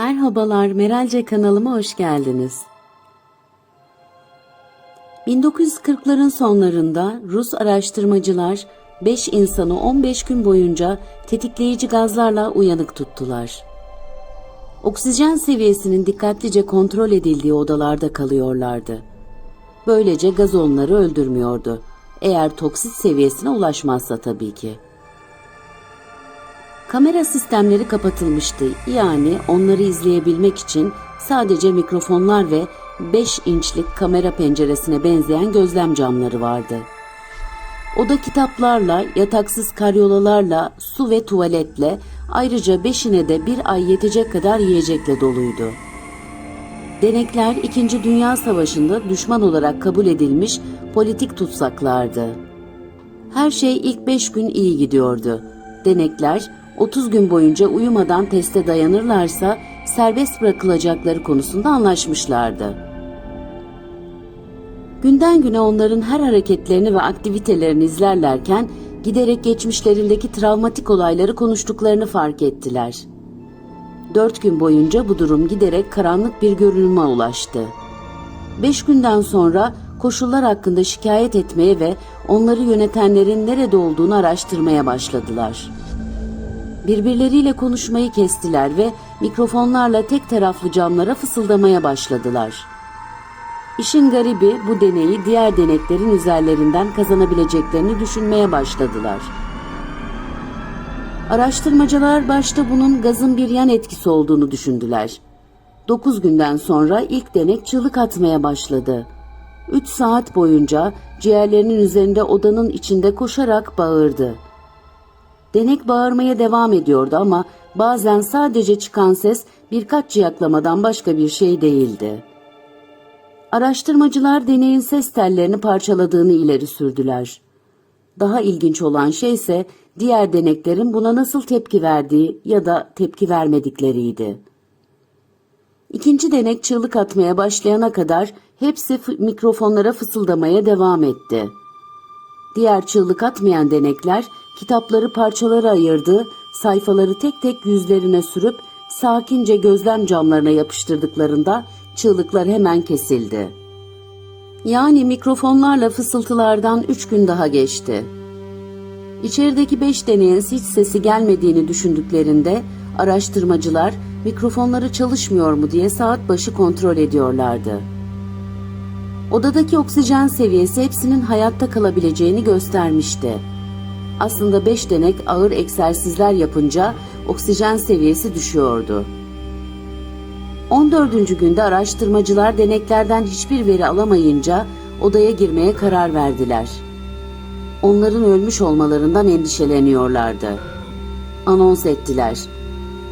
Merhabalar, Meralce kanalıma hoş geldiniz. 1940'ların sonlarında Rus araştırmacılar 5 insanı 15 gün boyunca tetikleyici gazlarla uyanık tuttular. Oksijen seviyesinin dikkatlice kontrol edildiği odalarda kalıyorlardı. Böylece gaz onları öldürmüyordu. Eğer toksit seviyesine ulaşmazsa tabii ki. Kamera sistemleri kapatılmıştı. Yani onları izleyebilmek için sadece mikrofonlar ve 5 inçlik kamera penceresine benzeyen gözlem camları vardı. Oda kitaplarla, yataksız karyolalarla, su ve tuvaletle, ayrıca beşine de bir ay yetecek kadar yiyecekle doluydu. Denekler 2. Dünya Savaşı'nda düşman olarak kabul edilmiş politik tutsaklardı. Her şey ilk 5 gün iyi gidiyordu. Denekler 30 gün boyunca uyumadan teste dayanırlarsa serbest bırakılacakları konusunda anlaşmışlardı. Günden güne onların her hareketlerini ve aktivitelerini izlerlerken giderek geçmişlerindeki travmatik olayları konuştuklarını fark ettiler. Dört gün boyunca bu durum giderek karanlık bir görünüme ulaştı. Beş günden sonra koşullar hakkında şikayet etmeye ve onları yönetenlerin nerede olduğunu araştırmaya başladılar. Birbirleriyle konuşmayı kestiler ve mikrofonlarla tek taraflı camlara fısıldamaya başladılar. İşin garibi bu deneyi diğer deneklerin üzerlerinden kazanabileceklerini düşünmeye başladılar. Araştırmacılar başta bunun gazın bir yan etkisi olduğunu düşündüler. 9 günden sonra ilk denek çığlık atmaya başladı. 3 saat boyunca ciğerlerinin üzerinde odanın içinde koşarak bağırdı. Denek bağırmaya devam ediyordu ama bazen sadece çıkan ses birkaç ciyaklamadan başka bir şey değildi. Araştırmacılar deneyin ses tellerini parçaladığını ileri sürdüler. Daha ilginç olan şey ise diğer deneklerin buna nasıl tepki verdiği ya da tepki vermedikleriydi. İkinci denek çığlık atmaya başlayana kadar hepsi mikrofonlara fısıldamaya devam etti. Diğer çığlık atmayan denekler kitapları parçalara ayırdı, sayfaları tek tek yüzlerine sürüp sakince gözlem camlarına yapıştırdıklarında çığlıklar hemen kesildi. Yani mikrofonlarla fısıltılardan üç gün daha geçti. İçerideki beş deneyin hiç sesi gelmediğini düşündüklerinde araştırmacılar mikrofonları çalışmıyor mu diye saat başı kontrol ediyorlardı. Odadaki oksijen seviyesi hepsinin hayatta kalabileceğini göstermişti. Aslında beş denek ağır egzersizler yapınca oksijen seviyesi düşüyordu. 14. günde araştırmacılar deneklerden hiçbir veri alamayınca odaya girmeye karar verdiler. Onların ölmüş olmalarından endişeleniyorlardı. Anons ettiler.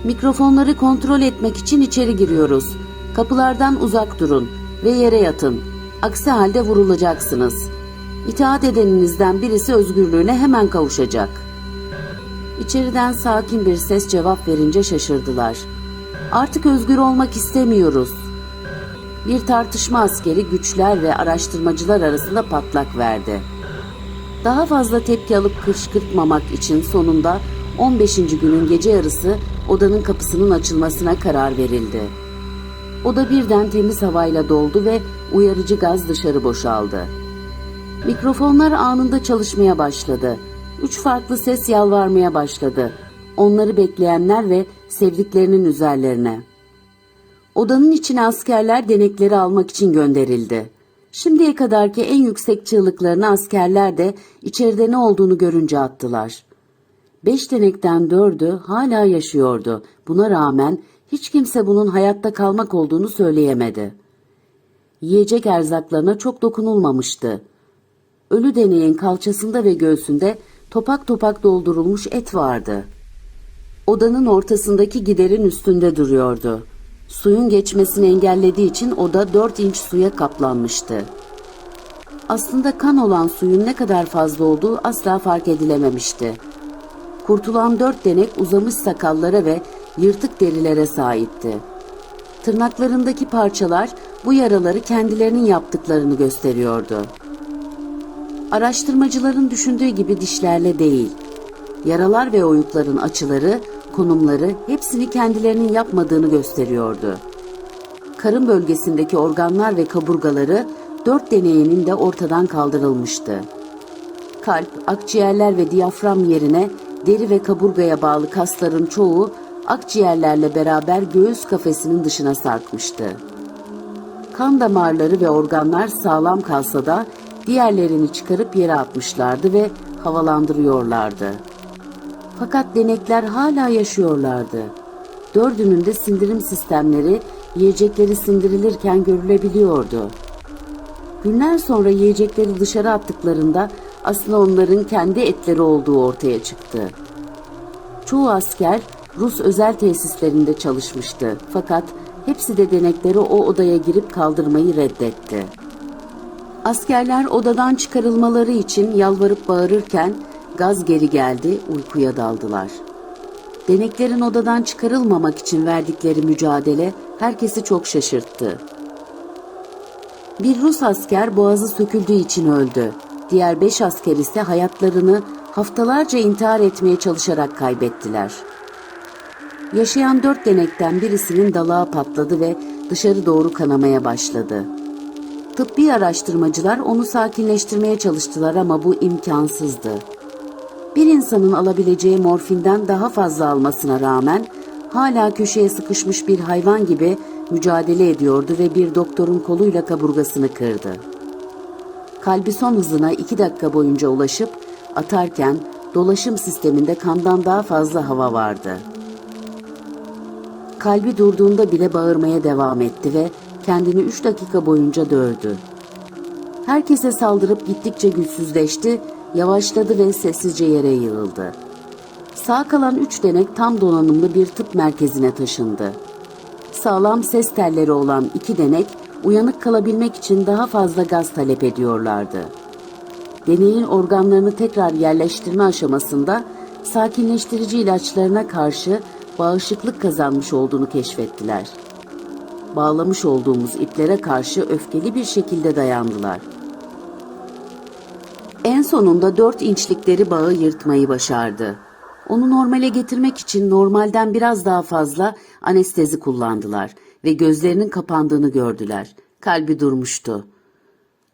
Mikrofonları kontrol etmek için içeri giriyoruz. Kapılardan uzak durun ve yere yatın. Aksi halde vurulacaksınız. İtaat edeninizden birisi özgürlüğüne hemen kavuşacak. İçeriden sakin bir ses cevap verince şaşırdılar. Artık özgür olmak istemiyoruz. Bir tartışma askeri güçler ve araştırmacılar arasında patlak verdi. Daha fazla tepki alıp kışkırtmamak için sonunda 15. günün gece yarısı odanın kapısının açılmasına karar verildi. Oda birden temiz havayla doldu ve uyarıcı gaz dışarı boşaldı. Mikrofonlar anında çalışmaya başladı. Üç farklı ses yalvarmaya başladı. Onları bekleyenler ve sevdiklerinin üzerlerine. Odanın içine askerler denekleri almak için gönderildi. Şimdiye kadarki en yüksek çığlıklarını askerler de içeride ne olduğunu görünce attılar. Beş denekten dördü hala yaşıyordu. Buna rağmen hiç kimse bunun hayatta kalmak olduğunu söyleyemedi. Yiyecek erzaklarına çok dokunulmamıştı. Ölü deneyin kalçasında ve göğsünde topak topak doldurulmuş et vardı. Odanın ortasındaki giderin üstünde duruyordu. Suyun geçmesini engellediği için oda dört inç suya kaplanmıştı. Aslında kan olan suyun ne kadar fazla olduğu asla fark edilememişti. Kurtulan dört denek uzamış sakallara ve yırtık derilere sahipti. Tırnaklarındaki parçalar bu yaraları kendilerinin yaptıklarını gösteriyordu. Araştırmacıların düşündüğü gibi dişlerle değil, yaralar ve oyukların açıları konumları hepsini kendilerinin yapmadığını gösteriyordu. Karın bölgesindeki organlar ve kaburgaları dört deneyinin de ortadan kaldırılmıştı. Kalp, akciğerler ve diyafram yerine deri ve kaburgaya bağlı kasların çoğu akciğerlerle beraber göğüs kafesinin dışına sarkmıştı. Kan damarları ve organlar sağlam kalsa da diğerlerini çıkarıp yere atmışlardı ve havalandırıyorlardı. Fakat denekler hala yaşıyorlardı. Dördünün de sindirim sistemleri yiyecekleri sindirilirken görülebiliyordu. Günler sonra yiyecekleri dışarı attıklarında aslında onların kendi etleri olduğu ortaya çıktı. Çoğu asker Rus özel tesislerinde çalışmıştı fakat hepsi de denekleri o odaya girip kaldırmayı reddetti. Askerler odadan çıkarılmaları için yalvarıp bağırırken gaz geri geldi, uykuya daldılar. Deneklerin odadan çıkarılmamak için verdikleri mücadele herkesi çok şaşırttı. Bir Rus asker boğazı söküldüğü için öldü. Diğer beş asker ise hayatlarını haftalarca intihar etmeye çalışarak kaybettiler. Yaşayan dört denekten birisinin dalağı patladı ve dışarı doğru kanamaya başladı. Tıbbi araştırmacılar onu sakinleştirmeye çalıştılar ama bu imkansızdı. Bir insanın alabileceği morfinden daha fazla almasına rağmen hala köşeye sıkışmış bir hayvan gibi mücadele ediyordu ve bir doktorun koluyla kaburgasını kırdı. Kalbi son hızına iki dakika boyunca ulaşıp atarken dolaşım sisteminde kandan daha fazla hava vardı. Kalbi durduğunda bile bağırmaya devam etti ve kendini üç dakika boyunca dövdü. Herkese saldırıp gittikçe güçsüzleşti, yavaşladı ve sessizce yere yığıldı. Sağ kalan üç denek tam donanımlı bir tıp merkezine taşındı. Sağlam ses telleri olan iki denek uyanık kalabilmek için daha fazla gaz talep ediyorlardı. Deneyin organlarını tekrar yerleştirme aşamasında sakinleştirici ilaçlarına karşı bağışıklık kazanmış olduğunu keşfettiler. Bağlamış olduğumuz iplere karşı öfkeli bir şekilde dayandılar. En sonunda dört inçlikleri bağı yırtmayı başardı. Onu normale getirmek için normalden biraz daha fazla anestezi kullandılar ve gözlerinin kapandığını gördüler. Kalbi durmuştu.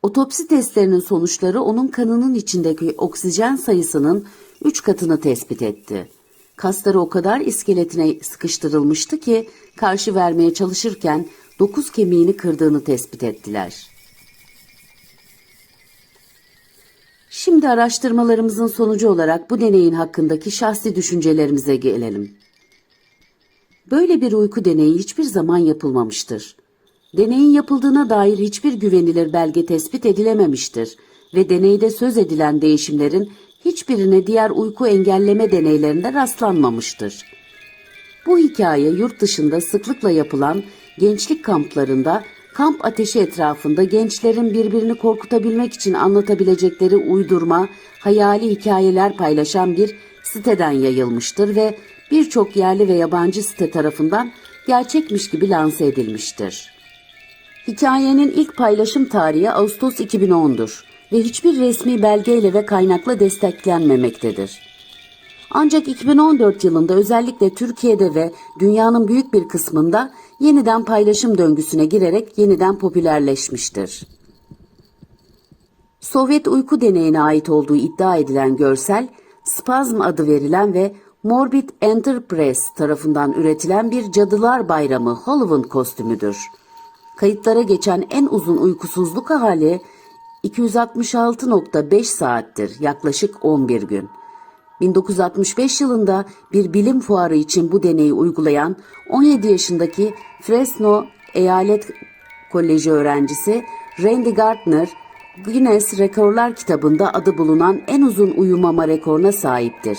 Otopsi testlerinin sonuçları onun kanının içindeki oksijen sayısının üç katını tespit etti. Kasları o kadar iskeletine sıkıştırılmıştı ki karşı vermeye çalışırken dokuz kemiğini kırdığını tespit ettiler. Şimdi araştırmalarımızın sonucu olarak bu deneyin hakkındaki şahsi düşüncelerimize gelelim. Böyle bir uyku deneyi hiçbir zaman yapılmamıştır. Deneyin yapıldığına dair hiçbir güvenilir belge tespit edilememiştir ve deneyde söz edilen değişimlerin hiçbirine diğer uyku engelleme deneylerinde rastlanmamıştır. Bu hikaye yurt dışında sıklıkla yapılan gençlik kamplarında kamp ateşi etrafında gençlerin birbirini korkutabilmek için anlatabilecekleri uydurma, hayali hikayeler paylaşan bir siteden yayılmıştır ve birçok yerli ve yabancı site tarafından gerçekmiş gibi lanse edilmiştir. Hikayenin ilk paylaşım tarihi Ağustos 2010'dur ve hiçbir resmi belgeyle ve kaynakla desteklenmemektedir. Ancak 2014 yılında özellikle Türkiye'de ve dünyanın büyük bir kısmında yeniden paylaşım döngüsüne girerek yeniden popülerleşmiştir. Sovyet uyku deneyine ait olduğu iddia edilen görsel, Spazm adı verilen ve Morbid Enterprise tarafından üretilen bir Cadılar Bayramı Halloween kostümüdür. Kayıtlara geçen en uzun uykusuzluk hali 266.5 saattir, yaklaşık 11 gün. 1965 yılında bir bilim fuarı için bu deneyi uygulayan 17 yaşındaki Fresno Eyalet Koleji öğrencisi Randy Gardner, Guinness Rekorlar kitabında adı bulunan en uzun uyumama rekoruna sahiptir.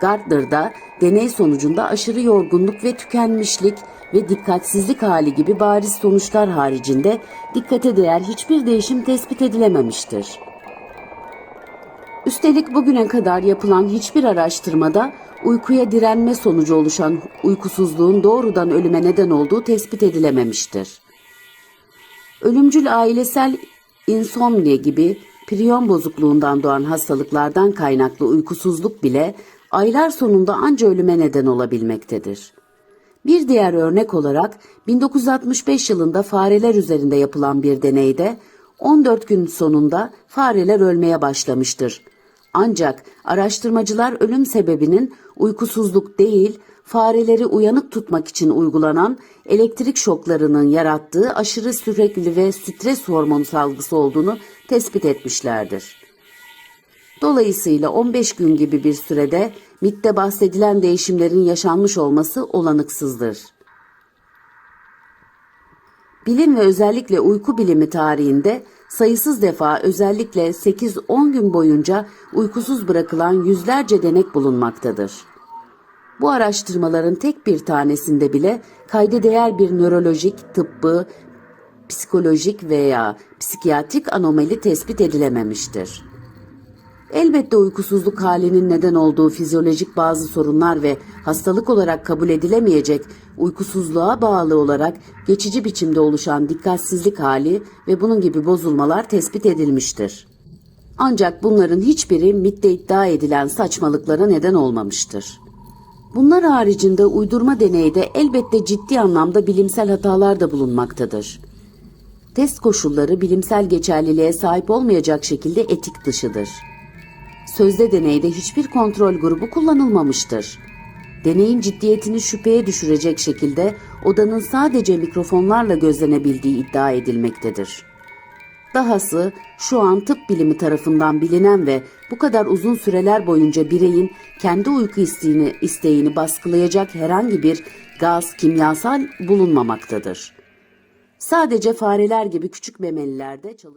Gardner'da deney sonucunda aşırı yorgunluk ve tükenmişlik ve dikkatsizlik hali gibi bariz sonuçlar haricinde dikkate değer hiçbir değişim tespit edilememiştir. Üstelik bugüne kadar yapılan hiçbir araştırmada uykuya direnme sonucu oluşan uykusuzluğun doğrudan ölüme neden olduğu tespit edilememiştir. Ölümcül ailesel insomnia gibi priyon bozukluğundan doğan hastalıklardan kaynaklı uykusuzluk bile aylar sonunda anca ölüme neden olabilmektedir. Bir diğer örnek olarak 1965 yılında fareler üzerinde yapılan bir deneyde 14 gün sonunda fareler ölmeye başlamıştır. Ancak araştırmacılar ölüm sebebinin uykusuzluk değil, fareleri uyanık tutmak için uygulanan elektrik şoklarının yarattığı aşırı sürekli ve stres hormonu salgısı olduğunu tespit etmişlerdir. Dolayısıyla 15 gün gibi bir sürede MIT'te bahsedilen değişimlerin yaşanmış olması olanıksızdır. Bilim ve özellikle uyku bilimi tarihinde sayısız defa özellikle 8-10 gün boyunca uykusuz bırakılan yüzlerce denek bulunmaktadır. Bu araştırmaların tek bir tanesinde bile kayda değer bir nörolojik, tıbbi, psikolojik veya psikiyatrik anomali tespit edilememiştir. Elbette uykusuzluk halinin neden olduğu fizyolojik bazı sorunlar ve hastalık olarak kabul edilemeyecek uykusuzluğa bağlı olarak geçici biçimde oluşan dikkatsizlik hali ve bunun gibi bozulmalar tespit edilmiştir. Ancak bunların hiçbiri MIT'te iddia edilen saçmalıklara neden olmamıştır. Bunlar haricinde uydurma deneyde elbette ciddi anlamda bilimsel hatalar da bulunmaktadır. Test koşulları bilimsel geçerliliğe sahip olmayacak şekilde etik dışıdır. Sözde deneyde hiçbir kontrol grubu kullanılmamıştır. Deneyin ciddiyetini şüpheye düşürecek şekilde odanın sadece mikrofonlarla gözlenebildiği iddia edilmektedir. Dahası şu an tıp bilimi tarafından bilinen ve bu kadar uzun süreler boyunca bireyin kendi uyku isteğini, isteğini baskılayacak herhangi bir gaz, kimyasal bulunmamaktadır. Sadece fareler gibi küçük memelilerde çalış